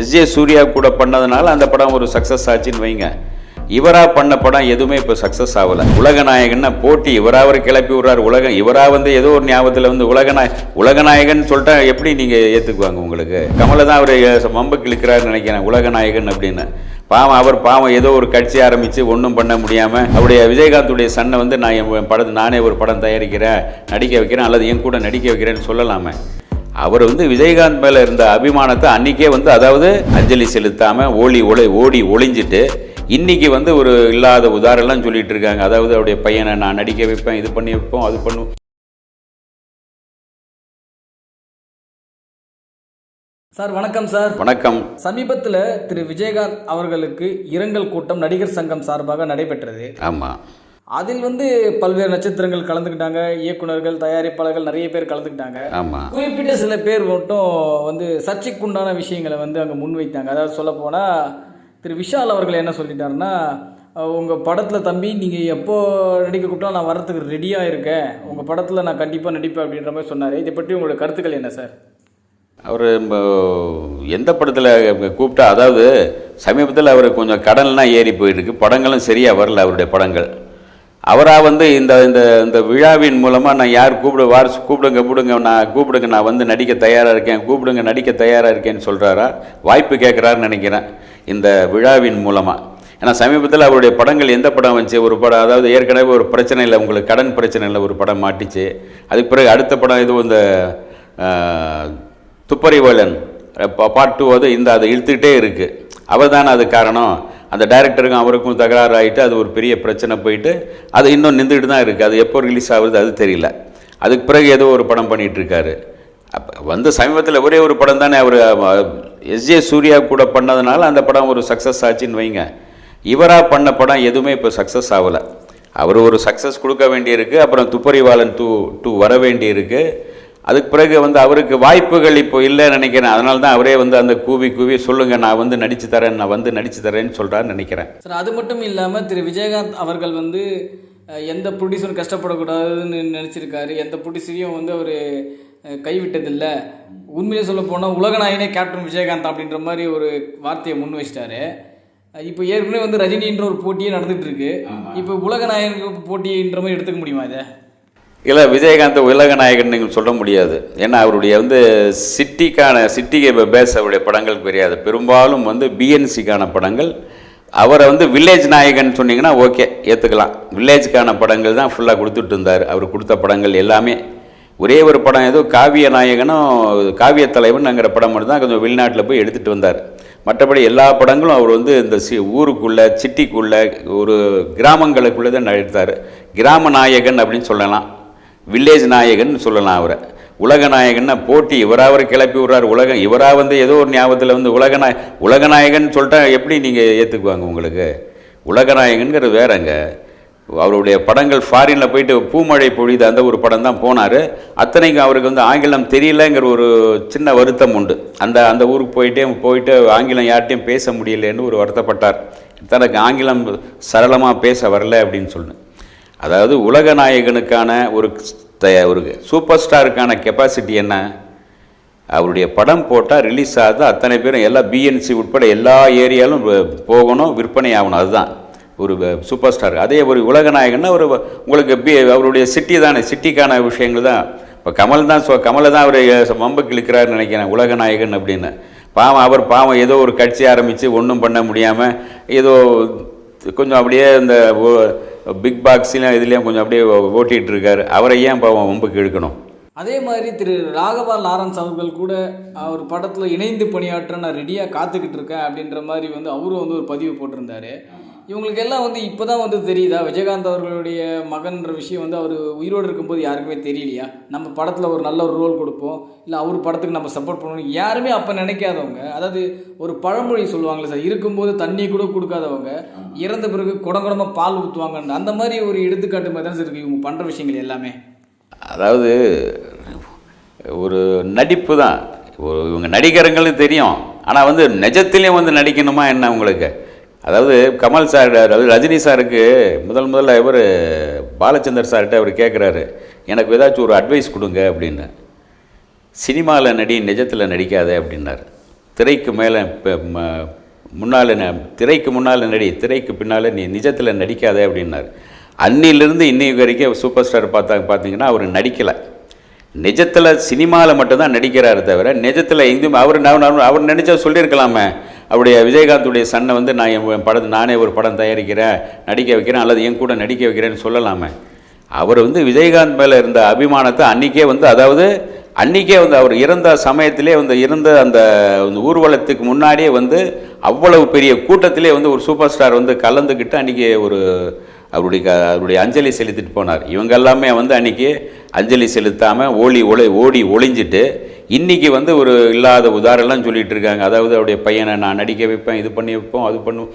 SJ Surya கூட பண்ணதுனால அந்த படம் ஒரு சக்ஸஸ் ஆச்சுன்னு வைங்க. இவரா பண்ண படம் எதுவுமே இப்போ சக்ஸஸ் ஆகல. உலகநாயகன்னா போட்டி இவரா அவர் கிளப்பி விடுறாரு. உலகம் இவரா வந்து ஏதோ ஒரு ஞாபகத்தில் வந்து உலகநாய உலகநாயகன் சொல்லிட்டா எப்படி நீங்கள் ஏற்றுக்குவாங்க உங்களுக்கு? கமலை தான் அவர் மம்பு இழுக்கிறாருன்னு நினைக்கிறேன் உலகநாயகன் அப்படின்னு. பாவம் அவர் பாவம் ஏதோ ஒரு கட்சி ஆரம்பித்து ஒன்றும் பண்ண முடியாமல் அவருடைய விஜயகாந்துடைய சன்னை வந்து நான் என் படத்தை நானே ஒரு படம் தயாரிக்கிறேன் நடிக்க வைக்கிறேன் அல்லது என் கூட நடிக்க வைக்கிறேன்னு சொல்லலாமே. அவர் வந்து விஜயகாந்த் மேலே இருந்த அபிமானத்தை அன்றைக்கே வந்து அதாவது அஞ்சலி செலுத்தாமல் ஓடி ஒளி ஓடி ஒளிஞ்சிட்டு இன்னைக்கு வந்து ஒரு இல்லாத உதாரணம்லாம் சொல்லிட்டு இருக்காங்க. அதாவது அவருடைய பையனை நான் நடிக்க வைப்பேன் இது பண்ணி வைப்போம் அது பண்ணுவோம். சார் வணக்கம் சார். வணக்கம். சமீபத்தில் திரு. விஜயகாந்த் அவர்களுக்கு இரங்கல் கூட்டம் நடிகர் சங்கம் சார்பாக நடைபெற்றது. ஆமாம் அதில் வந்து பல்வேறு நட்சத்திரங்கள் கலந்துக்கிட்டாங்க. இயக்குனர்கள் தயாரிப்பாளர்கள் நிறைய பேர் கலந்துக்கிட்டாங்க. ஆமாம் குறிப்பிட்ட சில பேர் மட்டும் வந்து சர்ச்சைக்குண்டான விஷயங்களை வந்து அங்கே முன்வைத்தாங்க. அதாவது சொல்லப்போனால் திரு விஷால் அவர்கள் என்ன சொல்லிட்டாருன்னா உங்கள் படத்தில் தம்பி நீங்கள் எப்போ நடிக்க கூப்பிட்டா நான் வரத்துக்கு ரெடியாக இருக்கேன். உங்கள் படத்தில் நான் கண்டிப்பாக நடிப்பேன் அப்படின்ற மாதிரி சொன்னார். இதை பற்றி உங்களோட கருத்துக்கள் என்ன சார்? அவர் எந்த படத்தில் கூப்பிட்டா அதாவது சமீபத்தில் அவர் கொஞ்சம் கடன்லாம் ஏறி போயிருக்கு. படங்களும் சரியாக வரல அவருடைய படங்கள். அவராக வந்து இந்த இந்த இந்த விழாவின் மூலமாக நான் யார் கூப்பிடு வாரிசு கூப்பிடுங்க கூப்பிடுங்க நான் கூப்பிடுங்க நான் வந்து நடிக்க தயாராக இருக்கேன் கூப்பிடுங்க நடிக்க தயாராக இருக்கேன்னு சொல்கிறாரா வாய்ப்பு கேட்குறாருன்னு நினைக்கிறேன் இந்த விழாவின் மூலமாக ஏன்னா சமீபத்தில் அவருடைய படங்கள் எந்த படம் வந்துச்சு? ஒரு படம் அதாவது ஏற்கனவே ஒரு பிரச்சனை இல்லை உங்களுக்கு கடன் பிரச்சனை இல்லை ஒரு படம் மாட்டிச்சு. அதுக்கு பிறகு அடுத்த படம் இது இந்த ஆஹ், துப்பறிவாளன் பார்ட் டூ அது இந்த அதை இழுத்துக்கிட்டே இருக்குது அவர் தானே அது காரணம்? அந்த டைரக்டருக்கும் அவருக்கும் தகராறு ஆகிட்டு அது ஒரு பெரிய பிரச்சனை போயிட்டு அது இன்னும் நின்றுட்டு தான் இருக்குது அது எப்போ ரிலீஸ் ஆகுது அது தெரியல. அதுக்கு பிறகு ஏதோ ஒரு படம் பண்ணிகிட்ருக்காரு அப்போ வந்து சமீபத்தில் ஒரே ஒரு படம் தானே அவர் எஸ்ஜே சூர்யா கூட பண்ணதுனால அந்த படம் ஒரு சக்ஸஸ் ஆச்சுன்னு வைங்க. இவராக பண்ண படம் எதுவுமே இப்போ சக்ஸஸ் ஆகலை. அவர் ஒரு சக்ஸஸ் கொடுக்க வேண்டியிருக்கு அப்புறம் துப்பறிவாளன் டூ டூ வர வேண்டியிருக்கு. அதுக்கு பிறகு வந்து அவருக்கு வாய்ப்புகள் இப்போ இல்லைன்னு நினைக்கிறேன். அதனால தான் அவரே வந்து அந்த கூவி கூவி சொல்லுங்கள் நான் வந்து நடிச்சு தரேன் நான் வந்து நடிச்சு தரேன்னு சொல்கிறான்னு நினைக்கிறேன். சார் அது மட்டும் இல்லாமல் திரு விஜயகாந்த் அவர்கள் வந்து எந்த ப்ரொடியூசரும் கஷ்டப்படக்கூடாதுன்னு நினச்சிருக்காரு. எந்த ப்ரொடியூசரையும் வந்து அவர் கைவிட்டதில்லை. உண்மையிலே சொல்ல போனால் உலகநாயகனே கேப்டன் விஜயகாந்த் அப்படின்ற மாதிரி ஒரு வார்த்தையை முன் வச்சிட்டாரு. இப்போ ஏற்கனவே வந்து ரஜினின்ற ஒரு போட்டியே நடந்துட்டு இருக்கு. இப்போ உலகநாயகனுக்கு போட்டின்ற மாதிரி எடுத்துக்க முடியுமா இதை? இல்லை விஜயகாந்த் உலக நாயகன் நீங்கள் சொல்ல முடியாது. ஏன்னா அவருடைய வந்து சிட்டிக்கான சிட்டிக்கு பேஸ் அவருடைய படங்கள் தெரியாது. பெரும்பாலும் வந்து பிஎன்சிக்கான படங்கள். அவரை வந்து வில்லேஜ் நாயகன் சொன்னீங்கன்னா ஓகே ஏற்றுக்கலாம் வில்லேஜுக்கான படங்கள் தான் ஃபுல்லாக கொடுத்துட்டு இருந்தார் அவர் கொடுத்த படங்கள் எல்லாமே. ஒரே ஒரு படம் ஏதோ காவிய நாயகனும் காவிய தலைவன்ங்கிற படம் மட்டும் தான் கொஞ்சம் வெளிநாட்டில் போய் எடுத்துகிட்டு வந்தார். மற்றபடி எல்லா படங்களும் அவர் வந்து இந்த சி ஊருக்குள்ளே சிட்டிக்குள்ளே ஒரு கிராமங்களுக்குள்ளே தான் எடுத்தார். கிராம நாயகன் அப்படின்னு சொல்லலாம். வில்லேஜ் நாயகன் சொல்லலாம் அவரை. உலக நாயகன்னா போட்டி இவராக அவர் கிளப்பி விடுறார். உலகம் இவராக வந்து ஏதோ ஒரு ஞாபகத்தில் வந்து உலகநாய உலகநாயகன் சொல்லிட்டா எப்படி நீங்கள் ஏற்றுக்குவாங்க உங்களுக்கு? உலகநாயகன்கிறது வேறங்க. அவருடைய படங்கள் ஃபாரினில் போயிட்டு பூமழை பொழிது அந்த ஒரு படம் தான் போனார். அத்தனைக்கும் அவருக்கு வந்து ஆங்கிலம் தெரியலங்கிற ஒரு சின்ன வருத்தம் உண்டு. அந்த அந்த ஊருக்கு போயிட்டே போயிட்டு ஆங்கிலம் யார்கிட்டையும் பேச முடியலன்னு ஒரு வருத்தப்பட்டார். தனக்கு ஆங்கிலம் சரளமாக பேச வரல அப்படின்னு சொன்னேன் அதாவது உலக நாயகனுக்கான ஒரு ஒரு சூப்பர் ஸ்டாருக்கான கெப்பாசிட்டி என்ன? அவருடைய படம் போட்டால் ரிலீஸ் ஆகுது. அத்தனை பேரும் எல்லா பிஎன்சி உட்பட எல்லா ஏரியாலும் போகணும் விற்பனை ஆகணும். அதுதான் ஒரு சூப்பர் ஸ்டார். அதே ஒரு உலக நாயகன்னா ஒரு உங்களுக்கு பி அவருடைய சிட்டி தானே சிட்டிக்கான விஷயங்கள் தான். இப்போ கமல் தான் சொ கமலை தான் அவர் மம்புக்கு இழுக்கிறாருன்னு நினைக்கிறேன் உலக நாயகன் அப்படின்னு. பாவம் அவர் பாவம் ஏதோ ஒரு கட்சி ஆரம்பித்து ஒன்றும் பண்ண முடியாமல் ஏதோ கொஞ்சம் அப்படியே இந்த பிக் பாக்ஸ்லையும் இதுலேயும் கொஞ்சம் அப்படியே ஓட்டிகிட்டு இருக்காரு அவரை ஏன் பாவம் வம்புக்கு இழுக்கணும் அதே மாதிரி திரு ராகவா லாரன்ஸ் அவர்கள் கூட அவர் படத்தில் இணைந்து பணியாற்ற நான் ரெடியாக காத்துக்கிட்டு இருக்கேன் அப்படின்ற மாதிரி வந்து அவரும் வந்து ஒரு பதிவு போட்டிருந்தாரு. இவங்களுக்கு எல்லாம் வந்து இப்போ தான் வந்து தெரியுதா? விஜயகாந்த் அவர்களுடைய மகன்ற விஷயம் வந்து அவர் உயிரோடு இருக்கும்போது யாருக்குமே தெரியலையா? நம்ம படத்தில் ஒரு நல்ல ஒரு ரோல் கொடுப்போம். இல்லை அவர் படத்துக்கு நம்ம சப்போர்ட் பண்ணணும் யாருமே அப்போ நினைக்காதவங்க. அதாவது ஒரு பழமொழி சொல்லுவாங்களே சார் இருக்கும்போது தண்ணி கூட கொடுக்காதவங்க. இறந்த பிறகு குடங்குடமாக பால் ஊற்றுவாங்கன்னு அந்த மாதிரி ஒரு எடுத்துக்காட்டு மாதிரி தான் சார் இருக்கு. இவங்க பண்ணுற விஷயங்கள் எல்லாமே. அதாவது ஒரு நடிப்பு தான். ஒரு இவங்க நடிகருங்களுக்கு தெரியும். ஆனால் வந்து நிஜத்திலையும் வந்து நடிக்கணுமா என்ன உங்களுக்கு? அதாவது கமல் சார் அதாவது ரஜினி சாருக்கு முதல் முதல்ல இவர் பாலச்சந்தர் சார்கிட்ட அவர் கேட்குறாரு எனக்கு ஏதாச்சும் ஒரு அட்வைஸ் கொடுங்க அப்படின்னு. சினிமாவில் நடி நிஜத்தில் நடிக்காத அப்படின்னாரு. திரைக்கு மேலே முன்னால் திரைக்கு முன்னால் நடி திரைக்கு பின்னால் நீ நிஜத்தில் நடிக்காத அப்படின்னாரு. அன்னிலிருந்து இன்னைக்கு வரைக்கும் சூப்பர் ஸ்டார் பார்த்தாங்க பார்த்தீங்கன்னா அவர் நடிக்கலை. நிஜத்தில் சினிமாவில் மட்டும்தான் நடிக்கிறாரு தவிர நிஜத்தில் எங்கேயும் அவர் அவர் நினச்சா சொல்லியிருக்கலாமே. அவருடைய விஜயகாந்துடைய சன்னை வந்து நான் என் படம் நானே ஒரு படம் தயாரிக்கிறேன் நடிக்க வைக்கிறேன் அல்லது என் கூட நடிக்க வைக்கிறேன்னு சொல்லலாமே. அவர் வந்து விஜயகாந்த் மேலே இருந்த அபிமானத்தை அன்றைக்கே வந்து அதாவது அன்றைக்கே வந்து அவர் இறந்த சமயத்திலே வந்து இருந்த அந்த ஊர்வலத்துக்கு முன்னாடியே வந்து அவ்வளவு பெரிய கூட்டத்திலே வந்து ஒரு சூப்பர் ஸ்டார் வந்து கலந்துக்கிட்டு அன்றைக்கி ஒரு அவருடைய க அவருடைய அஞ்சலி செலுத்திட்டு போனார். இவங்க எல்லாமே வந்து அன்றைக்கி அஞ்சலி செலுத்தாமல் ஓடி ஒளி ஓடி ஒளிஞ்சிட்டு இன்றைக்கி வந்து ஒரு இல்லாத உதாரணம்லாம் சொல்லிகிட்டு இருக்காங்க. அதாவது அவருடைய பையனை நான் நடிக்க வைப்பேன் இது பண்ணி வைப்போம் அது பண்ணுவோம்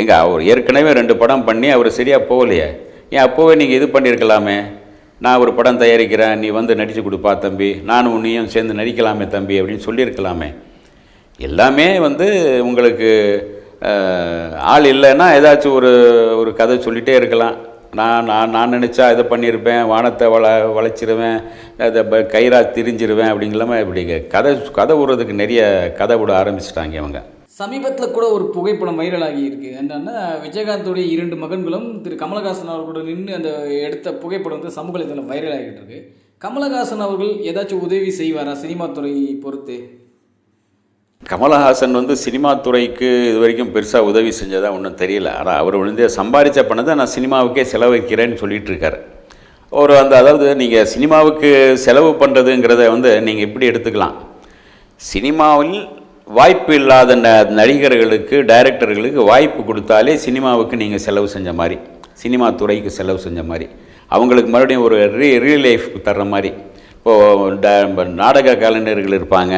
எங்க அவர் ஏற்கனவே ரெண்டு படம் பண்ணி அவர் சரியாக போகலையே. ஏன் அப்போவே நீங்கள் இது பண்ணியிருக்கலாமே? நான் ஒரு படம் தயாரிக்கிறேன் நீ வந்து நடித்து கொடுப்பா தம்பி. நானும் உன்னையும் சேர்ந்து நடிக்கலாமே தம்பி அப்படின்னு சொல்லியிருக்கலாமே. எல்லாமே வந்து உங்களுக்கு ஆள் இல்லைன்னா ஏதாச்சும் ஒரு ஒரு கதை சொல்லிகிட்டே இருக்கலாம். நான் நான் நான் நினச்சா இதை பண்ணியிருப்பேன் வானத்தை வள வளைச்சிருவேன் அதை ப- கயிறா திரிஞ்சிருவேன் அப்படிங்கலாம இப்படி கதை கதை விடுறதுக்கு நிறைய கதை விட ஆரம்பிச்சிட்டாங்க அவங்க சமீபத்தில் கூட ஒரு புகைப்படம் வைரலாகி இருக்கு. என்னன்னா விஜயகாந்தோடைய இரண்டு மகன்களும் திரு கமலஹாசன் அவர்களோட நின்று அந்த எடுத்த புகைப்படம் வந்து சமூக வைரல் வைரலாகிட்டு இருக்கு. கமலஹாசன் அவர்கள் ஏதாச்சும் உதவி செய்வாரா சினிமா துறையை பொறுத்து? கமலஹாசன் வந்து சினிமா துறைக்கு இது வரைக்கும் பெருசாக உதவி செஞ்சதா ஒன்றும் தெரியல. ஆனால் அவர் வந்து சம்பாதிச்ச பணத்தை நான் சினிமாவுக்கே செலவழிக்கிறேன்னு சொல்லிட்டு இருக்காரு ஒரு அந்த அதாவது நீங்கள் சினிமாவுக்கு செலவு பண்ணுறதுங்கிறத வந்து நீங்கள் இப்படி எடுத்துக்கலாம்? சினிமாவில் வாய்ப்பு இல்லாத ந நடிகர்களுக்கு டைரக்டர்களுக்கு வாய்ப்பு கொடுத்தாலே சினிமாவுக்கு நீங்கள் செலவு செஞ்ச மாதிரி சினிமா துறைக்கு செலவு செஞ்ச மாதிரி அவங்களுக்கு மறுபடியும் ஒரு ரீ ரீல் லைஃப் தர்ற மாதிரி. இப்போது ட நாடக கலைஞர்கள் இருப்பாங்க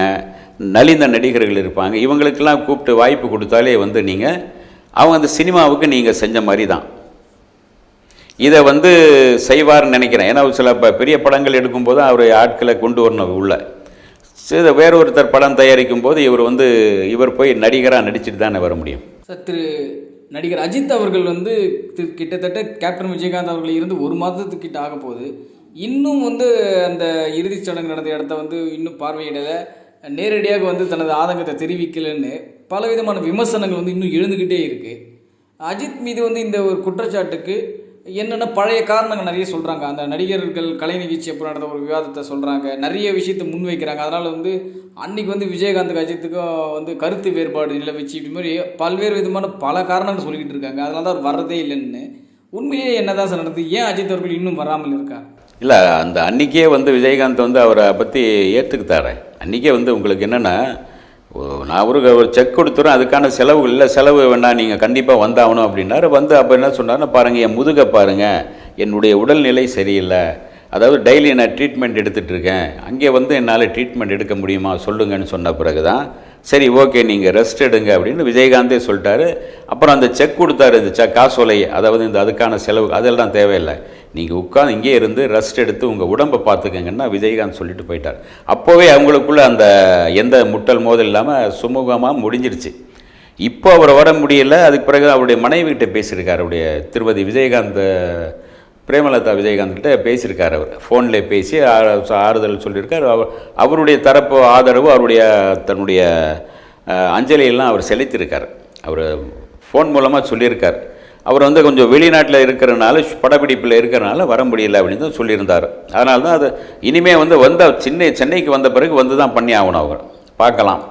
நலிந்த நடிகர்கள் இருப்பாங்க. இவங்களுக்கெல்லாம் கூப்பிட்டு வாய்ப்பு கொடுத்தாலே வந்து நீங்கள் அவங்க அந்த சினிமாவுக்கு நீங்கள் செஞ்ச மாதிரி தான். இதை வந்து செய்வார்னு நினைக்கிறேன். ஏன்னா சில இப்போ பெரிய படங்கள் எடுக்கும்போது அவர் ஆட்களை கொண்டு வரணும் உள்ள. சரி வேற ஒருத்தர் படம் தயாரிக்கும் போது இவர் வந்து இவர் போய் நடிகராக நடிச்சிட்டு தானே வர முடியும். சார் திரு நடிகர் அஜித் அவர்கள் வந்து கிட்டத்தட்ட கேப்டன் விஜயகாந்த் அவர்கள் இருந்து ஒரு மாதத்துக்கிட்ட ஆக போகுது இன்னும் வந்து அந்த இறுதிச் சடங்கு நடந்த இடத்த வந்து இன்னும் பார்வையிடலை. நேரடியாக வந்து தனது ஆதங்கத்தை தெரிவிக்கலைன்னு பலவிதமான விமர்சனங்கள் வந்து இன்னும் எழுந்துக்கிட்டே இருக்குது அஜித் மீது வந்து இந்த ஒரு குற்றச்சாட்டுக்கு என்னென்ன பழைய காரணங்கள் நிறைய சொல்கிறாங்க அந்த நடிகர்கள் கலை நிகழ்ச்சி அப்புறம் நடந்த ஒரு விவாதத்தை சொல்கிறாங்க நிறைய விஷயத்தை முன்வைக்கிறாங்க. அதனால் வந்து அன்றைக்கி வந்து விஜயகாந்த் அஜித்துக்கும் வந்து கருத்து வேறுபாடு நிலவிச்சு. இப்படி மாதிரி பல்வேறு விதமான பல காரணங்கள் சொல்லிக்கிட்டு இருக்காங்க. அதனால தான் அவர் வர்றதே இல்லைன்னு. உண்மையிலேயே என்னதான் சார் நடந்தது? ஏன் அஜித் அவர்கள் இன்னும் வராமல் இருக்கார்? இல்லை அந்த அன்னைக்கே வந்து விஜயகாந்த் வந்து அவரை பற்றி ஏற்றுக்கிட்டாரேன் அன்றைக்கே வந்து உங்களுக்கு என்னென்னா நான் ஒரு ஒரு செக் கொடுத்துறேன் அதுக்கான செலவு இல்லை செலவு வேணாம் நீங்கள் கண்டிப்பாக வந்தாகணும் அப்படின்னாரு. வந்து அப்போ என்ன சொன்னார்னா பாருங்கள் என் முதுகை பாருங்கள் என்னுடைய உடல்நிலை சரியில்லை. அதாவது டெய்லி நான் ட்ரீட்மெண்ட் எடுத்துகிட்டு இருக்கேன் அங்கே வந்து என்னால் ட்ரீட்மெண்ட் எடுக்க முடியுமா சொல்லுங்கன்னு சொன்ன பிறகு தான் சரி ஓகே நீங்கள் ரெஸ்ட் எடுங்க அப்படின்னு விஜயகாந்தே சொல்லிட்டாரு. அப்புறம் அந்த செக் கொடுத்தாரு இந்த செக் காசோலை அதாவது இந்த அதுக்கான செலவு அதெல்லாம் தேவையில்லை. நீங்கள் உட்காந்து இங்கே இருந்து ரெஸ்ட் எடுத்து உங்கள் உடம்பை பார்த்துக்கங்கன்னா விஜயகாந்த் சொல்லிட்டு போயிட்டார். அப்போவே அவங்களுக்குள்ள அந்த எந்த முட்டல் மோதல் இல்லாமல் சுமூகமாக முடிஞ்சிருச்சு. இப்போ அவரை வர முடியல. அதுக்கு பிறகு அவருடைய மனைவிகிட்ட பேசியிருக்கார். அவருடைய திருமதி விஜயகாந்த் பிரேமலதா விஜயகாந்த் கிட்ட பேசியிருக்கார் அவர். ஃபோனில் பேசி ஆறுதல் சொல்லியிருக்கார். அவர் அவருடைய தரப்பு ஆதரவு அவருடைய தன்னுடைய அஞ்சலியெல்லாம் அவர் செலுத்தியிருக்கார். அவர் ஃபோன் மூலமாக சொல்லியிருக்கார். அவர் வந்து கொஞ்சம் வெளிநாட்டில் இருக்கிறனால படப்பிடிப்பில் இருக்கிறனால வர முடியல அப்படின்னு தான் சொல்லியிருந்தார். அதனால தான் அது இனிமே வந்து வந்த சின்ன சென்னைக்கு வந்த பிறகு வந்து தான் பண்ணி ஆகணும் அவர். பார்க்கலாம்.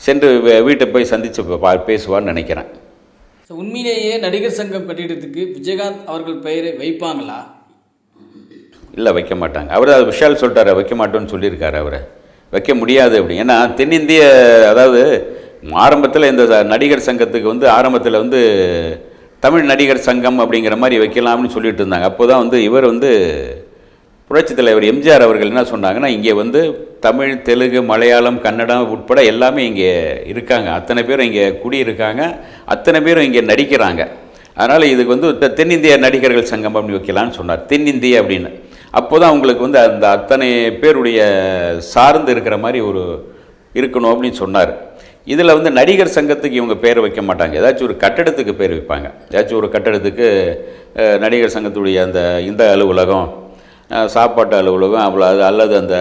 சென்று வீட்டை போய் சந்தித்து பா பேசுவார்னு நினைக்கிறேன். உண்மையிலேயே நடிகர் சங்கம் கட்டிடத்துக்கு விஜயகாந்த் அவர்கள் பெயரை வைப்பாங்களா? இல்லை வைக்க மாட்டாங்க. அவர் அது விஷால் சொல்லிட்டாரு வைக்க மாட்டோன்னு சொல்லியிருக்காரு அவர். வைக்க முடியாது அப்படி. ஏன்னா தென்னிந்திய அதாவது ஆரம்பத்தில் இந்த நடிகர் சங்கத்துக்கு வந்து ஆரம்பத்தில் வந்து தமிழ் நடிகர் சங்கம் அப்படிங்கிற மாதிரி வைக்கலாம்னு சொல்லிட்டு இருந்தாங்க. அப்போ தான் வந்து இவர் வந்து புரட்சித் தலைவர் எம்ஜிஆர் அவர்கள் என்ன சொன்னாங்கன்னா இங்கே வந்து தமிழ் தெலுங்கு மலையாளம் கன்னடம் உட்பட எல்லாமே இங்கே இருக்காங்க. அத்தனை பேரும் இங்கே குடியிருக்காங்க. அத்தனை பேரும் இங்கே நடிக்கிறாங்க. அதனால் இதுக்கு வந்து தென்னிந்திய நடிகர்கள் சங்கம் அப்படின்னு வைக்கலான்னு சொன்னார். தென்னிந்திய அப்படின்னு. அப்போ தான் அவங்களுக்கு வந்து அந்த அத்தனை பேருடைய சார்ந்து இருக்கிற மாதிரி ஒரு இருக்கணும் அப்படின்னு சொன்னார். இதில் வந்து நடிகர் சங்கத்துக்கு இவங்க பேர் வைக்க மாட்டாங்க. ஏதாச்சும் ஒரு கட்டடத்துக்கு பேர் வைப்பாங்க. ஏதாச்சும் ஒரு கட்டடத்துக்கு நடிகர் சங்கத்துடைய அந்த இந்த அலுவலகம் சாப்பாட்டு அலுவலகம் அவ்வளோ அது அல்லது அந்த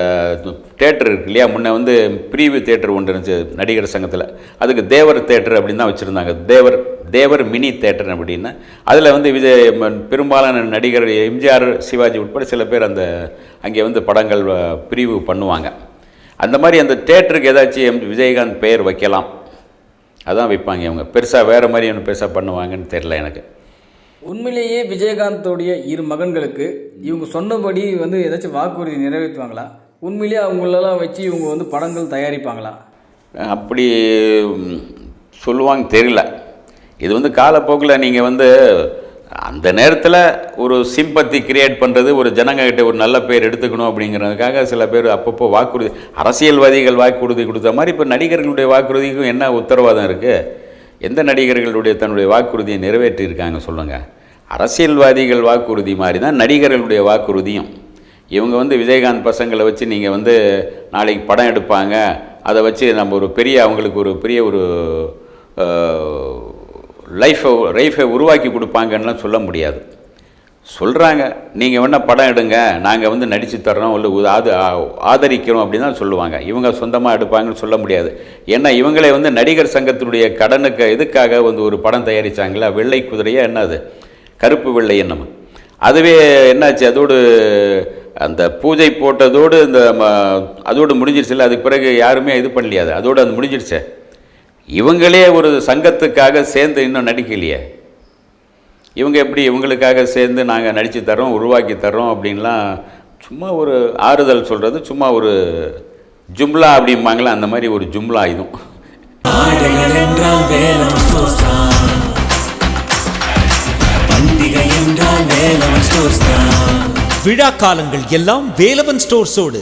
தேட்டர் இருக்கு இல்லையா? முன்னே வந்து பிரிவு தேட்டர் ஒன்று இருந்துச்சு நடிகர் சங்கத்தில். அதுக்கு தேவர் தேட்டர் அப்படின்னு தான் வச்சுருந்தாங்க. தேவர் தேவர் மினி தேட்டர் அப்படின்னு. அதில் வந்து விஜய் பெரும்பாலான நடிகர் எம்ஜிஆர் சிவாஜி உட்பட சில பேர் அந்த அங்கே வந்து படங்கள் பிரிவு பண்ணுவாங்க. அந்த மாதிரி அந்த தேட்டருக்கு ஏதாச்சும் எம் விஜயகாந்த் பெயர் வைக்கலாம். அதான் வைப்பாங்க இவங்க. பெருசாக வேறு மாதிரி ஒன்று பெருசாக பண்ணுவாங்கன்னு தெரில எனக்கு. உண்மையிலேயே விஜயகாந்தோடைய இரு மகன்களுக்கு இவங்க சொன்னபடி வந்து ஏதாச்சும் வாக்குறுதி நிறைவேற்றுவாங்களா? உண்மையிலேயே அவங்களெல்லாம் வச்சு இவங்க வந்து படங்கள் தயாரிப்பாங்களா? அப்படி சொல்லுவாங்க தெரியல. இது வந்து காலப்போக்கில் நீங்கள் வந்து அந்த நேரத்தில் ஒரு சிம்பத்தி கிரியேட் பண்ணுறது ஒரு ஜனங்கக்கிட்ட ஒரு நல்ல பேர் எடுத்துக்கணும் அப்படிங்கிறதுக்காக சில பேர் அப்பப்போ வாக்குறுதி அரசியல்வாதிகள் வாக்குறுதி கொடுத்த மாதிரி இப்போ நடிகர்களுடைய வாக்குறுதிக்கும் என்ன உத்தரவாதம் இருக்குது எந்த நடிகர்களுடைய தன்னுடைய வாக்குறுதியை நிறைவேற்றியிருக்காங்க சொல்லுங்கள் அரசியல்வாதிகள் வாக்குறுதி மாதிரி தான் நடிகர்களுடைய வாக்குறுதியும். இவங்க வந்து விஜயகாந்த் பசங்களை வச்சு நீங்கள் வந்து நாளைக்கு படம் எடுப்பாங்க. அதை வச்சு நம்ம ஒரு பெரிய அவங்களுக்கு ஒரு பெரிய ஒரு லைஃப்பை லைஃபை உருவாக்கி கொடுப்பாங்கன்னுலாம் சொல்ல முடியாது. சொல்கிறாங்க நீங்கள் வேணால் படம் எடுங்க நாங்கள் வந்து நடித்து தர்றோம் இல்லை உ- ஆதரிக்கிறோம் அப்படின்னு தான் சொல்லுவாங்க. இவங்க சொந்தமாக எடுப்பாங்கன்னு சொல்ல முடியாது. ஏன்னா இவங்களே வந்து நடிகர் சங்கத்தினுடைய கடனுக்கு எதுக்காக வந்து ஒரு படம் தயாரித்தாங்களா வெள்ளை குதிரையாக என்னது கருப்பு வெள்ளை என்னமோ. அதுவே என்னாச்சு? அதோடு அந்த பூஜை போட்டதோடு இந்த ம- அதோடு முடிஞ்சிருச்சுல்ல? அதுக்கு பிறகு யாருமே இது பண்ணலையாது அதோடு அது முடிஞ்சிருச்சே? இவங்களே ஒரு சங்கத்துக்காக சேர்ந்து இன்னும் நடிக்கலையே. இவங்க எப்படி இவங்களுக்காக சேர்ந்து நாங்கள் நடித்து தர்றோம் உருவாக்கி தர்றோம் அப்படின்லாம் சும்மா ஒரு ஆறுதல் சொல்கிறது சும்மா ஒரு ஜும்லா அப்படிம்பாங்களே அந்த மாதிரி ஒரு ஜும்லா இதுவும் விழா காலங்கள் எல்லாம் வேலவன் ஸ்டோர்ஸோடு.